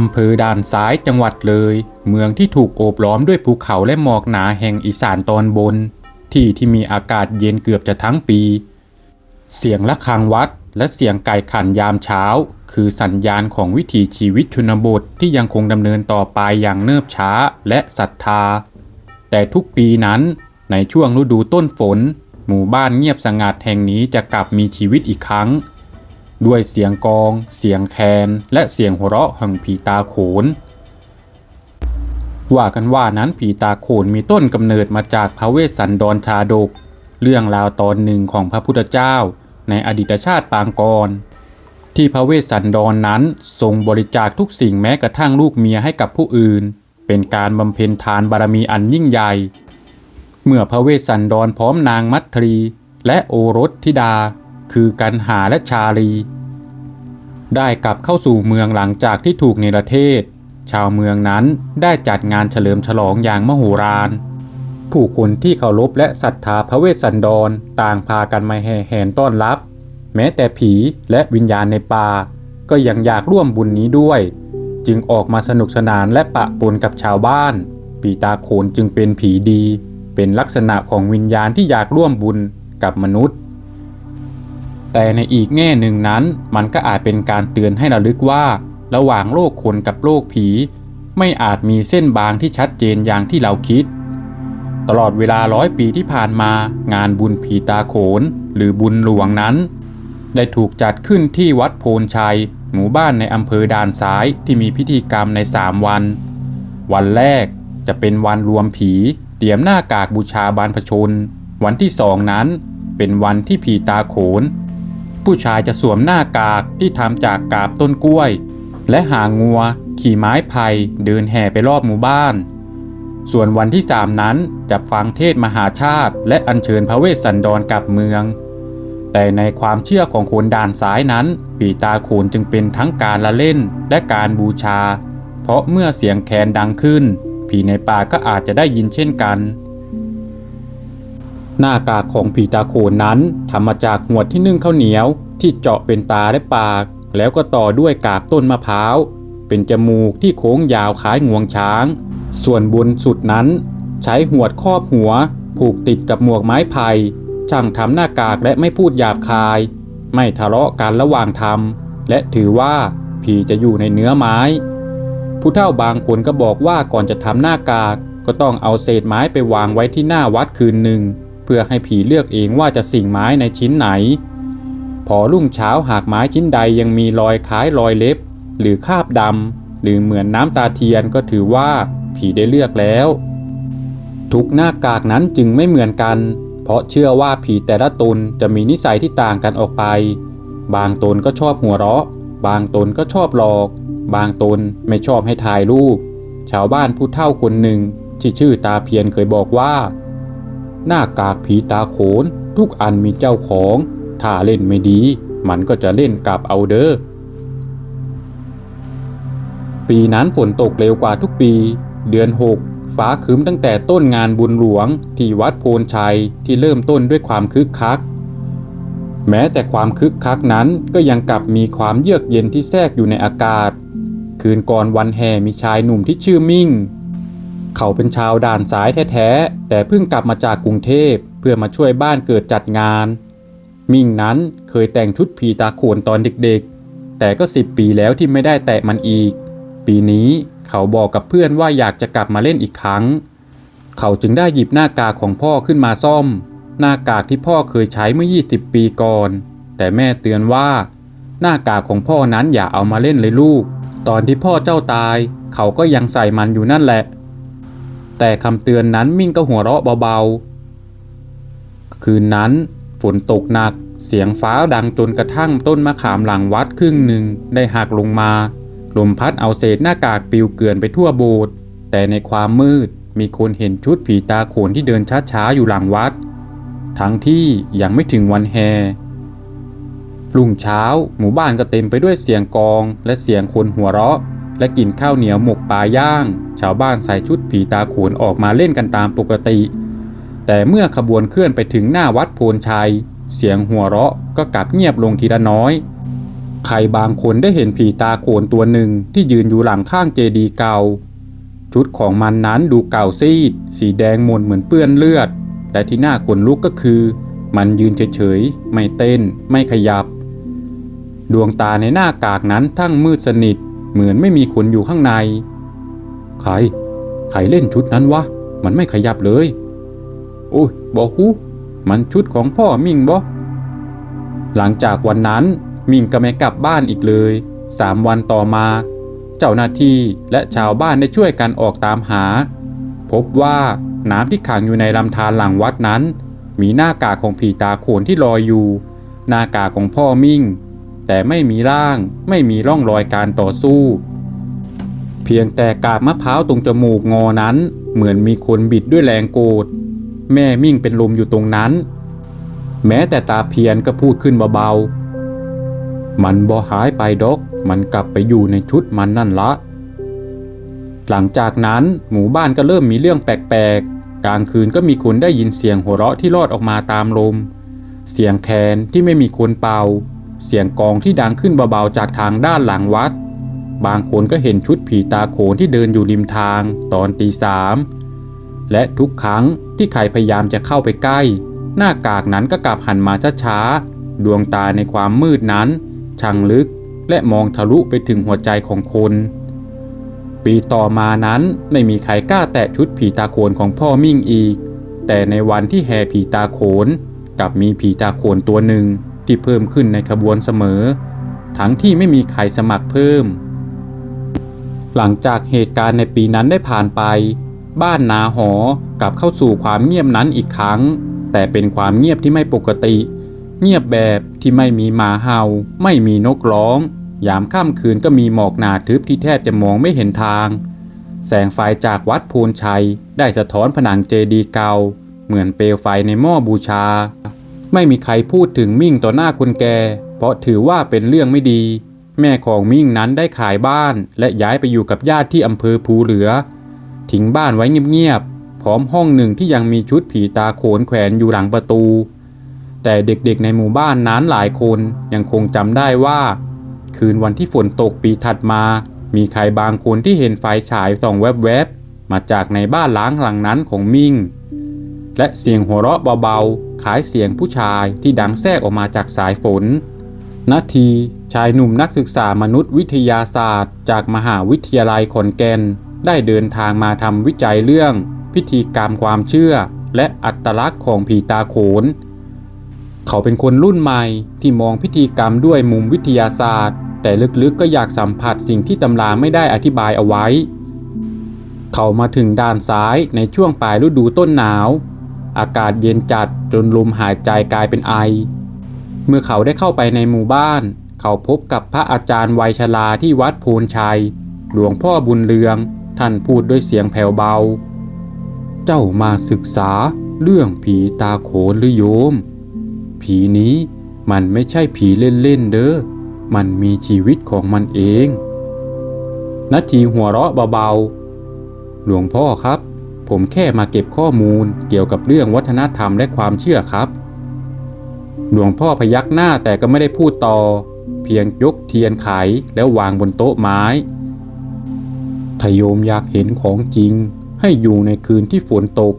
อำเภอด่านซ้ายจังหวัดเลย เมืองที่ถูกโอบล้อมด้วยภูเขาและหมอกหนาแห่งอีสานตอนบน ที่ที่มีอากาศเย็นเกือบจะทั้งปี เสียงะระฆังวัดและเสียงไก่ขันยามเช้า คือสัญญาณของวิถีชีวิตชนบทที่ยังคงดำเนินต่อไปอย่างเนิบช้าและศรัทธา แต่ทุกปีนั้นในช่วงฤดูต้นฝน หมู่บ้านเงียบสงัดแห่งนี้จะกลับมีชีวิตอีกครั้ง ด้วยเสียงกอง เสียงแคน และเสียงหัวเราะแห่งผีตาโขน ว่ากันว่านั้นผีตาโขนมีต้นกำเนิดมาจากพระเวสสันดรชาดก เรื่องราวตอนหนึ่งของพระพุทธเจ้า ในอดีตชาติปางก่อนที่พระเวสสันดรนนั้นทรงบริจาคทุกสิ่งแม้กระทั่งลูกเมียให้กับผู้อื่น เป็นการบำเพ็ญทานบารมีอันยิ่งใหญ่ เมื่อพระเวสสันดรพร้อมนางมัทรีและโอรสธิดา คือกันหาและชาลี ได้กลับเข้าสู่เมืองหลังจากที่ถูกเนรเทศ ชาวเมืองนั้นได้จัดงานเฉลิมฉลองอย่างมโหฬารผู้คนที่เคารพและศรัทธาพระเวสสันดรต่างพากันมาแห่แหนต้อนรับ แม้แต่ผีและวิญญาณในป่าก็ยังอยากร่วมบุญนี้ด้วย จึงออกมาสนุกสนานและปะปนกับชาวบ้าน ปีตาโขนจึงเป็นผีดี เป็นลักษณะของวิญญาณที่อยากร่วมบุญกับมนุษย์ แต่ในอีกแง่หนึ่งนั้น มันก็อาจเป็นการเตือนให้ระลึกว่า ระหว่างโลกคนกับโลกผี ไม่อาจมีเส้นบางที่ชัดเจนอย่างที่เราคิด ตลอดเวลาร้อยปีที่ผ่านมา งานบุญผีตาโขน หรือบุญหลวงนั้น ได้ถูกจัดขึ้นที่วัดโพนชัย หมู่บ้านในอำเภอด่านซ้ายที่มีพิธีกรรมใน 3 วัน วันแรกจะเป็นวันรวมผีเตรียมหน้ากากบูชาบรรพชน วันที่สองนั้นเป็นวันที่ผีตาโขน ผู้ชายจะสวมหน้ากากที่ทำจากกาบต้นกล้วย และหางงัว ขี่ไม้ไผ่เดินแห่ไปรอบหมู่บ้าน ส่วนวันที่สามนั้นจะฟังเทศมหาชาติ และอัญเชิญพระเวสสันดรกลับเมือง แต่ในความเชื่อของคนด่านซ้ายนั้น ปีตาโขนจึงเป็นทั้งการละเล่นและการบูชา เพราะเมื่อเสียงแคนดังขึ้น ผีในป่าก็อาจจะได้ยินเช่นกัน หน้ากากของผีตาโขนนั้นทำมาจากหัวที่นึ่งข้าวเหนียว ที่เจาะเป็นตาและปาก แล้วก็ต่อด้วยกาบต้นมะพร้าว เป็นจมูกที่โค้งยาวคล้ายงวงช้าง ส่วนบนสุดนั้น ใช้หวดครอบหัว ผูกติดกับหมวกไม้ไผ่ช่างทำหน้ากากและไม่พูดหยาบคาย ไม่ทะเลาะกันระหว่างทำและถือว่าผีจะอยู่ในเนื้อไม้ ผู้เฒ่าบางคนก็บอกว่าก่อนจะทำหน้ากากก็ต้องเอาเศษไม้ไปวางไว้ที่หน้าวัดคืนหนึ่ง พื่อให้ผีเลือกเองว่าจะสิ่งไม้ในชิ้นไหน พอรุ่งเช้าหากไม้ชิ้นใดยังมีรอยคล้ายรอยเล็บ หรือคราบดำหรือเหมือนน้ำตาเทียนก็ถือว่าผีได้เลือกแล้ว ทุกหน้ากากนั้นจึงไม่เหมือนกัน เพราะเชื่อว่าผีแต่ละตนจะมีนิสัยที่ต่างกันออกไป บางตนก็ชอบหัวเราะ บางตนก็ชอบหลอก บางตนไม่ชอบให้ถ่ายรูป ชาวบ้านผู้เฒ่าคนหนึ่งที่ชื่อตาเพียนเคยบอกว่า หน้ากากผีตาโขน ทุกอันมีเจ้าของ ถ้าเล่นไม่ดี มันก็จะเล่นกลับเอาเด้อ ปีนั้นฝนตกเร็วกว่าทุกปี เดือน6ฟ้าครึ้มตั้งแต่ต้นงานบุญหลวง ที่วัดโพนชัยที่เริ่มต้นด้วยความคึกคัก แม้แต่ความคึกคักนั้นก็ยังกลับมีความเยือกเย็นที่แทรกอยู่ในอากาศ คืนก่อนวันแห่มีชายหนุ่มที่ชื่อมิ่ง เขาเป็นชาวด่านสายแท้ๆ แต่เพิ่งกลับมาจากกรุงเทพเพื่อมาช่วยบ้านเกิดจัดงาน มิ่งนั้นเคยแต่งชุดผีตาโขนตอนเด็กๆ แต่ก็สิบปีแล้วที่ไม่ได้แตะมันอีก ปีนี้เขาบอกกับเพื่อนว่าอยากจะกลับมาเล่นอีกครั้ง เขาจึงได้หยิบหน้ากากของพ่อขึ้นมาซ่อม หน้ากากที่พ่อเคยใช้เมื่อ 20 ปีก่อน แต่แม่เตือนว่า หน้ากากของพ่อนั้นอย่าเอามาเล่นเลยลูก ตอนที่พ่อเจ้าตาย เขาก็ยังใส่มันอยู่นั่นแหละ แต่คำเตือนนั้นมิ่งก็หัวเราะเบาๆ คืนนั้นฝนตกหนัก เสียงฟ้าดังจนกระทั่งต้นมะขามหลังวัดครึ่งหนึ่งได้หักลงมา ลมพัดเอาเศษหน้ากากปิวเกลื่อนไปทั่วโบสถ์ แต่ในความมืดมีคนเห็นชุดผีตาโขนที่เดินช้าๆอยู่หลังวัด ทั้งที่ยังไม่ถึงวันแห่รุ่งเช้าหมู่บ้านก็เต็มไปด้วยเสียงกองและเสียงคนหัวเราะ และกินข้าวเหนียวหมกปลาย่าง ชาวบ้านใส่ชุดผีตาโขนออกมาเล่นกันตามปกติ แต่เมื่อขบวนเคลื่อนไปถึงหน้าวัดโพนชัย เสียงหัวเราะก็กลับเงียบลงทีละน้อย ใครบางคนได้เห็นผีตาโขนตัวหนึ่งที่ยืนอยู่หลังข้างเจดีย์เก่า ชุดของมันนั้นดูเก่าซีด สีแดงมนเหมือนเปื้อนเลือด แต่ที่น่าขนลุกก็คือ มันยืนเฉยๆไม่เต้น ไม่ขยับ ดวงตาในหน้ากากนั้นทั้งมืดสนิท เหมือนไม่มีขนอยู่ข้างใน ใคร ใครเล่นชุดนั้นวะ มันไม่ขยับเลย โอ้ยบอกฮูมันชุดของพ่อมิ่งบอหลังจากวันนั้นมิ่งก็ไม่กลับบ้านอีกเลยสามวันต่อมา เจ้าหน้าที่และชาวบ้านได้ช่วยกันออกตามหา พบว่าน้ำที่ขังอยู่ในลำธารหลังวัดนั้น มีหน้ากากของผีตาโขนที่ลอยอยู่ หน้ากากของพ่อมิ่ง แต่ไม่มีร่าง ไม่มีร่องรอยการต่อสู้ เพียงแต่กาบมะพร้าวตรงจมูกงอนั้น เหมือนมีคนบิดด้วยแรงโกรธแม่มิ่งเป็นลมอยู่ตรงนั้น แม้แต่ตาเพียนก็พูดขึ้นเบาๆ มันบ่หายไปดอก มันกลับไปอยู่ในชุดมันนั่นละ หลังจากนั้นหมู่บ้านก็เริ่มมีเรื่องแปลกๆ กลางคืนก็มีคนได้ยินเสียงหัวเราะที่รอดออกมาตามลม เสียงแคนที่ไม่มีคนเป่า เสียงกองที่ดังขึ้นเบาๆจากทางด้านหลังวัด บางคนก็เห็นชุดผีตาโขนที่เดินอยู่ริมทางตอนตีสามและทุกครั้งที่ใครพยายามจะเข้าไปใกล้ หน้ากากนั้นก็กลับหันมาช้าๆดวงตาในความมืดนั้นช่างลึกและมองทะลุไปถึงหัวใจของคนปีต่อมานั้นไม่มีใครกล้าแตะชุดผีตาโขนของพ่อมิ่งอีก แต่ในวันที่แห่ผีตาโขนกลับมีผีตาโขนตัวหนึ่ง ที่เพิ่มขึ้นในขบวนเสมอ ทั้งที่ไม่มีใครสมัครเพิ่ม หลังจากเหตุการณ์ในปีนั้นได้ผ่านไป บ้านนาหอกลับเข้าสู่ความเงียบนั้นอีกครั้ง แต่เป็นความเงียบที่ไม่ปกติ เงียบแบบที่ไม่มีหมาเห่า ไม่มีนกร้อง ยามค่ำคืนก็มีหมอกหนาทึบที่แทบจะมองไม่เห็นทาง แสงไฟจากวัดโพนชัย ได้สะท้อนผนังเจดีย์เก่า เหมือนเปลวไฟในหม้อบูชา ไม่มีใครพูดถึงมิ่งต่อหน้าคนแก่ เพราะถือว่าเป็นเรื่องไม่ดี แม่ของมิ่งนั้นได้ขายบ้าน และย้ายไปอยู่กับญาติที่อำเภอภูเหลือ ทิ้งบ้านไว้เงียบๆ พร้อมห้องหนึ่งที่ยังมีชุดผีตาโขนแขวนอยู่หลังประตู แต่เด็กๆในหมู่บ้านนั้นหลายคนยังคงจำได้ว่า คืนวันที่ฝนตกปีถัดมา มีใครบางคนที่เห็นไฟฉายส่องแวบๆ มาจากในบ้านล้างหลังนั้นของมิ่ง และเสียงหัวเราะเบาๆคล้ายเสียงผู้ชายที่ดังแทรกออกมาจากสายฝน นาทีชายหนุ่มนักศึกษามนุษยวิทยาศาสตร์ จากมหาวิทยาลัยขอนแก่น ได้เดินทางมาทำวิจัยเรื่อง พิธีกรรมความเชื่อ และอัตลักษณ์ของผีตาโขน เขาเป็นคนรุ่นใหม่ที่มองพิธีกรรมด้วยมุมวิทยาศาสตร์ แต่ลึกๆก็อยากสัมผัสสิ่งที่ตำราไม่ได้อธิบายเอาไว้ เขามาถึงด้านซ้ายในช่วงปลายฤดูต้นหนาว อากาศเย็นจัดจนลมหายใจกลายเป็นไอ เมื่อเขาได้เข้าไปในหมู่บ้าน เขาพบกับพระอาจารย์วัยชราที่วัดโพนชัย หลวงพ่อบุญเรือง ท่านพูดด้วยเสียงแผ่วเบา เจ้ามาศึกษาเรื่องผีตาโขนหรือโยม ผีนี้มันไม่ใช่ผีเล่นๆเด้อ มันมีชีวิตของมันเอง นาทีหัวเราะเบาๆ หลวงพ่อครับ ผมแค่มาเก็บข้อมูลเกี่ยวกับเรื่องวัฒนธรรมและความเชื่อครับ หลวงพ่อพยักหน้าแต่ก็ไม่ได้พูดต่อ เพียงยกเทียนไขแล้ววางบนโต๊ะไม้ถ้าโยมอยากเห็นของจริง ให้อยู่ในคืนที่ฝนตก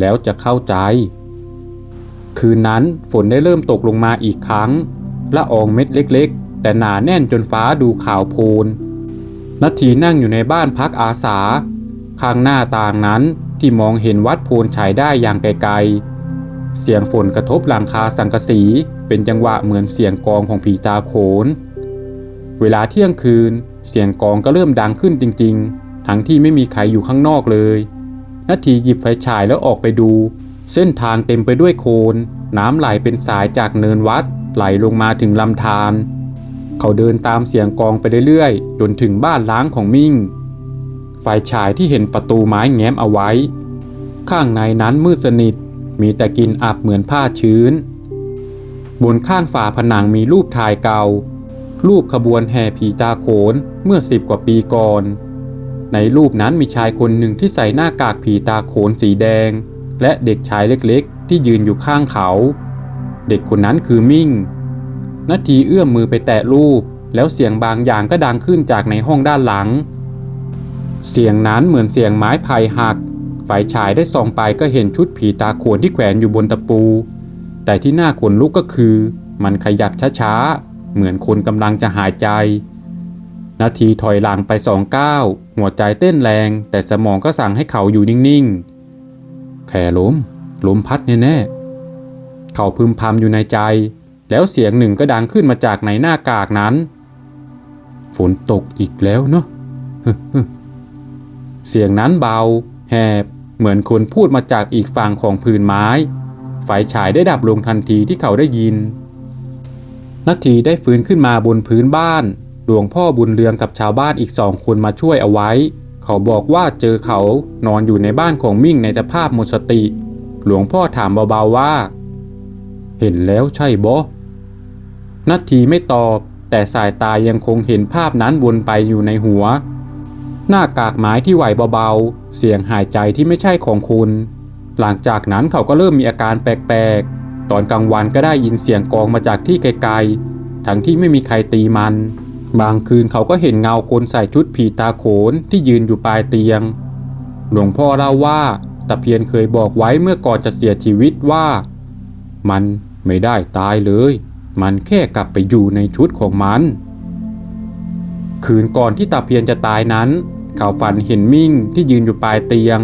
แล้วจะเข้าใจ คืนนั้นฝนได้เริ่มตกลงมาอีกครั้งละอองเม็ดเล็กๆ แต่หนาแน่นจนฟ้าดูขาวโพลนนาทีนั่งอยู่ในบ้านพักอาสา ข้างหน้าต่างนั้น ที่มองเห็นวัดโพนฉายได้อย่างไกลๆ เสียงฝนกระทบหลังคาสังกะสีเป็นจังหวะเหมือนเสียงกองของผีตาโขน เวลาเที่ยงคืน เสียงกองก็เริ่มดังขึ้นจริงๆ ทั้งที่ไม่มีใครอยู่ข้างนอกเลยนาทีหยิบไฟฉายแล้วออกไปดู เส้นทางเต็มไปด้วยโคลนน้ำไหลเป็นสายจากเนินวัดไหลลงมาถึงลำธารเขาเดินตามเสียงกองไปเรื่อยๆ จนถึงบ้านล้างของมิ่ง ไฟฉายที่เห็นประตูไม้แง้มเอาไว้ ข้างในนั้นมืดสนิท มีแต่กินอับเหมือนผ้าชื้น บนข้างฝาผนังมีรูปถ่ายเก่า รูปขบวนแห่ผีตาโขนเมื่อสิบกว่าปีก่อน ในรูปนั้นมีชายคนหนึ่งที่ใส่หน้ากากผีตาโขนสีแดง และเด็กชายเล็กๆ ที่ยืนอยู่ข้างเขา เด็กคนนั้นคือมิ่งนาทีเอื้อมมือไปแตะรูป แล้วเสียงบางอย่างก็ดังขึ้นจากในห้องด้านหลัง เสียงนั้นเหมือนเสียงไม้ไผ่หักไฟฉายได้ส่องไปก็เห็นชุดผีตาโขนที่แขวนอยู่บนตะปู แต่ที่น่าขนลุกก็คือ มันขยับช้าๆ เหมือนคนกำลังจะหายใจ นาทีถอยหลังไปสองก้าวหัวใจเต้นแรง แต่สมองก็สั่งให้เขาอยู่นิ่งๆ แค่ล้มล้มพัดแน่ๆ เขาพึมพำอยู่ในใจ แล้วเสียงหนึ่งก็ดังขึ้นมาจากในหน้ากากนั้น ฝนตกอีกแล้วเนาะ เสียงนั้นเบา แหบ เหมือนคนพูดมาจากอีกฝั่งของพื้นไม้ ไฟฉายได้ดับลงทันทีที่เขาได้ยิน นาทีได้ฟื้นขึ้นมาบนพื้นบ้านหลวงพ่อบุญเรืองกับชาวบ้านอีกสองคนมาช่วยเอาไว้ เขาบอกว่าเจอเขานอนอยู่ในบ้านของมิ่งในสภาพหมดสติ หลวงพ่อถามเบาๆว่า เห็นแล้วใช่บอนาทีไม่ตอบ แต่สายตายังคงเห็นภาพนั้นวนไปอยู่ในหัว หน้ากากไม้ที่ไหวเบาๆ เสียงหายใจที่ไม่ใช่ของคุณ หลังจากนั้นเขาก็เริ่มมีอาการแปลกๆ ตอนกลางวันก็ได้ยินเสียงกองมาจากที่ไกลๆ ทั้งที่ไม่มีใครตีมัน บางคืนเขาก็เห็นเงาคนใส่ชุดผีตาโขนที่ยืนอยู่ปลายเตียง หลวงพ่อเล่าว่าตะเพียนเคยบอกไว้เมื่อก่อนจะเสียชีวิตว่า มันไม่ได้ตายเลย มันแค่กลับไปอยู่ในชุดของมัน คืนก่อนที่ตาเพียนจะตายนั้น เขาฝันเห็นมิ่งที่ยืนอยู่ปลายเตียง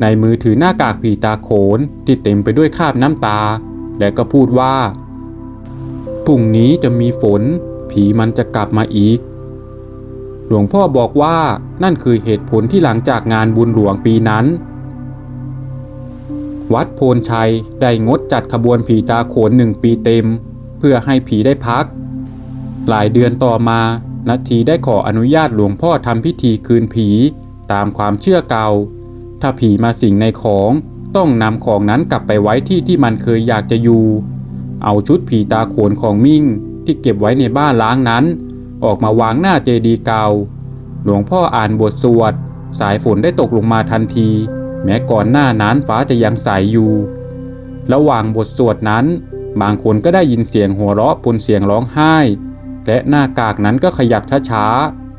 ในมือถือหน้ากากผีตาโขนที่เต็มไปด้วยคราบน้ำตา และก็พูดว่าพรุ่งนี้จะมีฝน ผีมันจะกลับมาอีก หลวงพ่อบอกว่านั่นคือเหตุผลที่หลังจากงานบุญหลวงปีนั้น วัดโพนชัยได้งดจัดขบวนผีตาโขนหนึ่งปีเต็ม เพื่อให้ผีได้พัก หลายเดือนต่อมา นาทีได้ขออนุญาตหลวงพ่อทำพิธีคืนผี ตามความเชื่อเก่า ถ้าผีมาสิงในของต้องนำของนั้นกลับไปไว้ที่ที่มันเคยอยากจะอยู่ เอาชุดผีตาโขนของมิ่งที่เก็บไว้ในบ้านล้างนั้น ออกมาวางหน้าเจดีย์เก่า หลวงพ่ออ่านบทสวด สายฝนได้ตกลงมาทันที แม้ก่อนหน้านั้นฟ้าจะยังใสอยู่ ระหว่างบทสวดนั้น บางคนก็ได้ยินเสียงหัวเราะปนเสียงร้องไห้ และหน้ากากนั้นก็ขยับช้า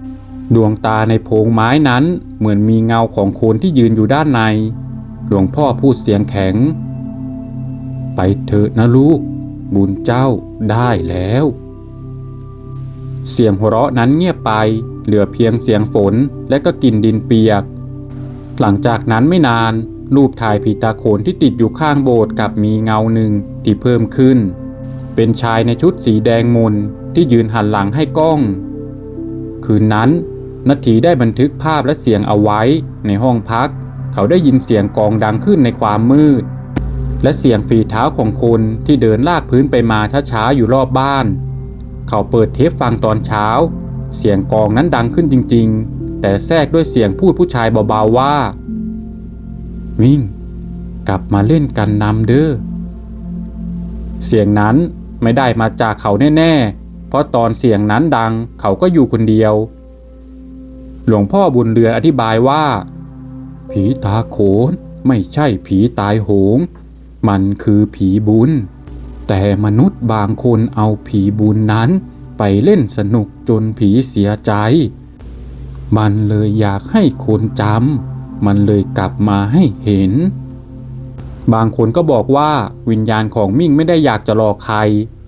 ๆ ดวงตาในโพงไม้นั้นเหมือนมีเงาของคนที่ยืนอยู่ด้านใน หลวงพ่อพูดเสียงแข็ง ไปเถอะนะลูก บุญเจ้าได้แล้ว เสียงหัวเราะนั้นเงียบไป เหลือเพียงเสียงฝนและก็กลิ่นดินเปียก หลังจากนั้นไม่นานรูปถ่ายผีตาโขนที่ติดอยู่ข้างโบสถ์กับมีเงาหนึ่งที่เพิ่มขึ้น เป็นชายในชุดสีแดงมน ที่ยืนหันหลังให้กล้อง คืนนั้นนาทีได้บันทึกภาพและเสียงเอาไว้ในห้องพัก เขาได้ยินเสียงกองดังขึ้นในความมืด และเสียงฝีเท้าของคนที่เดินลากพื้นไปมาช้าๆอยู่รอบบ้าน เขาเปิดเทปฟังตอนเช้า เสียงกองนั้นดังขึ้นจริง ๆ แต่แทรกด้วยเสียงพูดผู้ชายเบาๆว่ามิ่ง กลับมาเล่นกันนำเด้อเสียงนั้นไม่ได้มาจากเขาแน่ๆ เพราะตอนเสียงนั้นดังเขาก็อยู่คนเดียว หลวงพ่อบุญเรือนอธิบายว่า ผีตาโขนไม่ใช่ผีตายโหง มันคือผีบุญ แต่มนุษย์บางคนเอาผีบุญนั้นไปเล่นสนุกจนผีเสียใจ มันเลยอยากให้คนจำ มันเลยกลับมาให้เห็น บางคนก็บอกว่าวิญญาณของมิ่งไม่ได้อยากจะรอใคร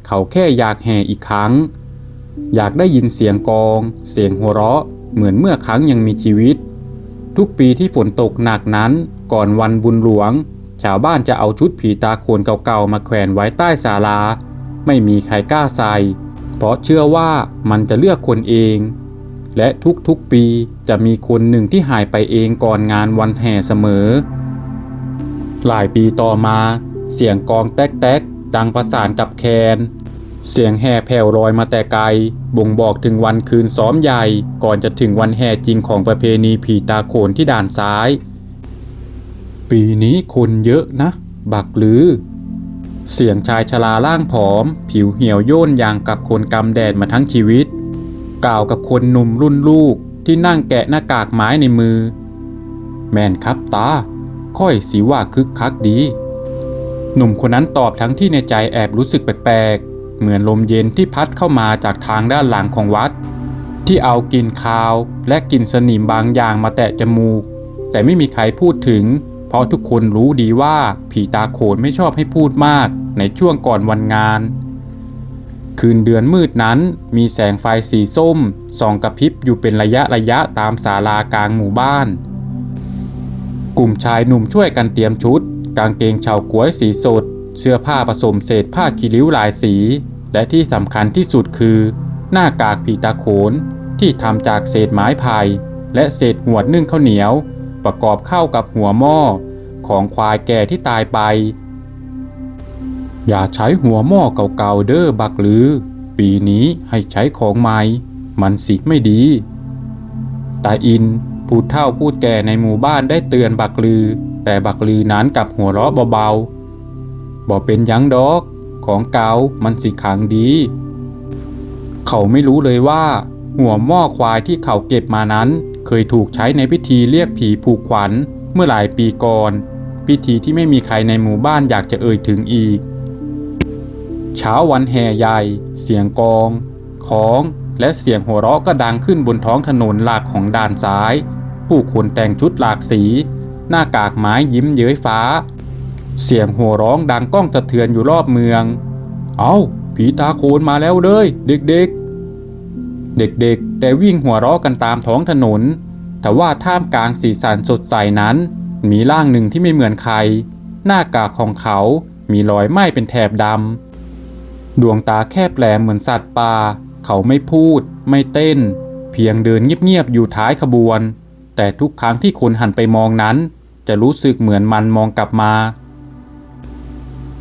เขาแค่อยากแห่อีกครั้ง อยากได้ยินเสียงกอง เสียงหัวเราะ เหมือนเมื่อครั้งยังมีชีวิต ทุกปีที่ฝนตกหนักนั้นก่อนวันบุญหลวง ชาวบ้านจะเอาชุดผีตาโขนเก่าๆมาแขวนไว้ใต้ศาลา ไม่มีใครกล้าใส่ เพราะเชื่อว่ามันจะเลือกคนเอง และทุกๆปีจะมีคนหนึ่งที่หายไปเองก่อนงานวันแห่เสมอ หลายปีต่อมาเสียงกองแต๊ก ดังประสานกับแคน เสียงแห่แผ่วลอยมาแต่ไกล บ่งบอกถึงวันคืนซ้อมใหญ่ ก่อนจะถึงวันแห่จริงของประเพณีผีตาโขนที่ด่านซ้าย ปีนี้คนเยอะนะ บักลือ เสียงชายชราล่างผอม ผิวเหี่ยวย่นอย่างกับคนกำแดดมาทั้งชีวิต กล่าวกับคนหนุ่มรุ่นลูกที่นั่งแกะหน้ากากไม้ในมือ แม่นครับตา ค่อยสีว่าคึกคักดี หนุ่มคนนั้นตอบทั้งที่ในใจแอบรู้สึกแปลกๆ เหมือนลมเย็นที่พัดเข้ามาจากทางด้านหลังของวัด ที่เอากลิ่นคาวและกลิ่นสนิมบางอย่างมาแตะจมูก แต่ไม่มีใครพูดถึง เพราะทุกคนรู้ดีว่าผีตาโขนไม่ชอบให้พูดมากในช่วงก่อนวันงาน คืนเดือนมืดนั้นมีแสงไฟสีส้มส่องกระพริบอยู่เป็นระยะระยะตามศาลากลางหมู่บ้าน กลุ่มชายหนุ่มช่วยกันเตรียมชุด กางเกงชาวกวยสีสด เสื้อผ้าผสมเศษผ้าคีริ้วหลายสี และที่สำคัญที่สุดคือ หน้ากากผีตาโขนที่ทำจากเศษไม้ไผ่และเศษหัวดนึ่งข้าวเหนียว ประกอบเข้ากับหัวหม้อ ของควายแก่ที่ตายไป อย่าใช้หัวหม้อเก่าๆเด้อบักลือ ปีนี้ให้ใช้ของใหม่ มันสิไม่ดีตาอิน ผู้เฒ่าพูดแก่ในหมู่บ้านได้เตือนบักลือ แต่บักลือนั้นกลับหัวเราะเบาๆบอกเป็นยังดอก ของเก่ามันสิขังดี เขาไม่รู้เลยว่า หัวหม้อควายที่เขาเก็บมานั้น เคยถูกใช้ในพิธีเรียกผีผูกขวัญเมื่อหลายปีก่อน พิธีที่ไม่มีใครในหมู่บ้านอยากจะเอ่ยถึงอีก เช้าวันแห่ใหญ่ เสียงกอง ของและเสียงหัวเราะก็ดังขึ้นบนท้องถนนหลักของด่านซ้าย ผู้คนแต่งชุดหลากสี หน้ากากไม้ยิ้มเย้ยฟ้า เสียงหัวร้องดังก้องสะเทือนอยู่รอบเมือง เอาผีตาโขนมาแล้วเลยเด็กๆ เด็กๆ แต่วิ่งหัวเราะกันตามท้องถนน แต่ว่าท่ามกลางสีสันสดใสนั้น มีร่างหนึ่งที่ไม่เหมือนใคร หน้ากากของเขา มีรอยไหม้เป็นแถบดำ ดวงตาแคบแหลมเหมือนสัตว์ป่า เขาไม่พูด ไม่เต้นเพียงเดินเงียบๆอยู่ท้ายขบวน แต่ทุกครั้งที่คนหันไปมองนั้น จะรู้สึกเหมือนมันมองกลับมา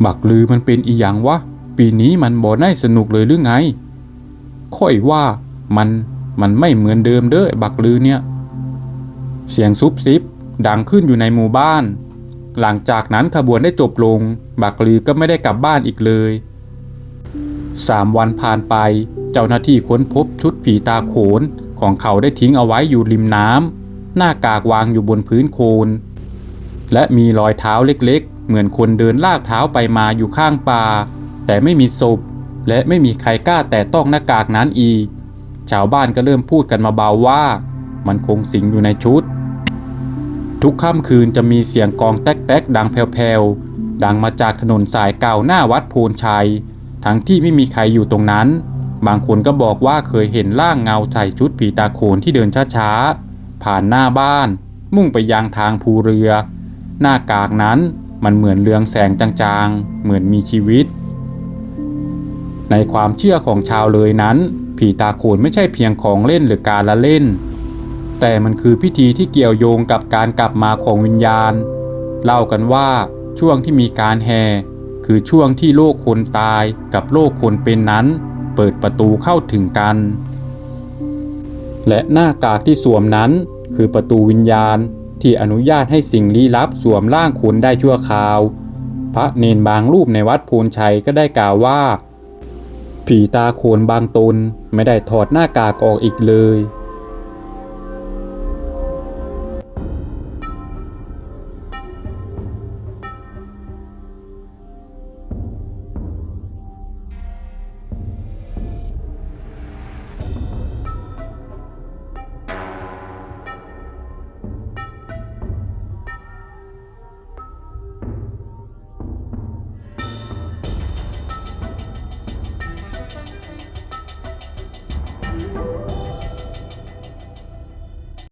บักลือมันเป็นอีหยังวะ ปีนี้มันบ่ได้สนุกเลยหรือไง ค่อยว่ามันมันไม่เหมือนเดิมเด้อบักลือเนี่ย เสียงซุบซิบดังขึ้นอยู่ในหมู่บ้าน หลังจากนั้นขบวนได้จบลง บักลือก็ไม่ได้กลับบ้านอีกเลยสามวันผ่านไป เจ้าหน้าที่ค้นพบชุดผีตาโขนของเขาได้ทิ้งเอาไว้อยู่ริมน้ำ หน้ากากวางอยู่บนพื้นโคลนและมีรอยเท้าเล็กๆ เหมือนคนเดินลากเท้าไปมาอยู่ข้างป่า แต่ไม่มีศพ และไม่มีใครกล้าแตะต้องหน้ากากนั้นอีก ชาวบ้านก็เริ่มพูดกันมาเบาว่า มันคงสิงอยู่ในชุด ทุกค่ำคืนจะมีเสียงกองแต๊กๆ ดังแผ่วๆ ดังมาจากถนนสายเก่าหน้าวัดโพนชัย ทั้งที่ไม่มีใครอยู่ตรงนั้น บางคนก็บอกว่าเคยเห็นร่างเงาใส่ชุดผีตาโขนที่เดินช้าๆ ผ่านหน้าบ้าน มุ่งไปยังทางภูเรือ หน้ากากนั้นมันเหมือนเรืองแสงจางๆ เหมือนมีชีวิต ในความเชื่อของชาวเลยนั้น ผีตาโขนไม่ใช่เพียงของเล่นหรือการละเล่น แต่มันคือพิธีที่เกี่ยวโยงกับการกลับมาของวิญญาณ เล่ากันว่าช่วงที่มีการแห่คือช่วงที่โลกคนตายกับโลกคนเป็นนั้น เปิดประตูเข้าถึงกัน และหน้ากากที่สวมนั้น คือประตูวิญญาณที่อนุญาตให้สิ่งลี้ลับสวมร่างคนได้ชั่วคราว พระเนนบางรูปในวัดโพนชัยก็ได้กล่าวว่า ผีตาโขนบางตนไม่ได้ถอดหน้ากากออกอีกเลย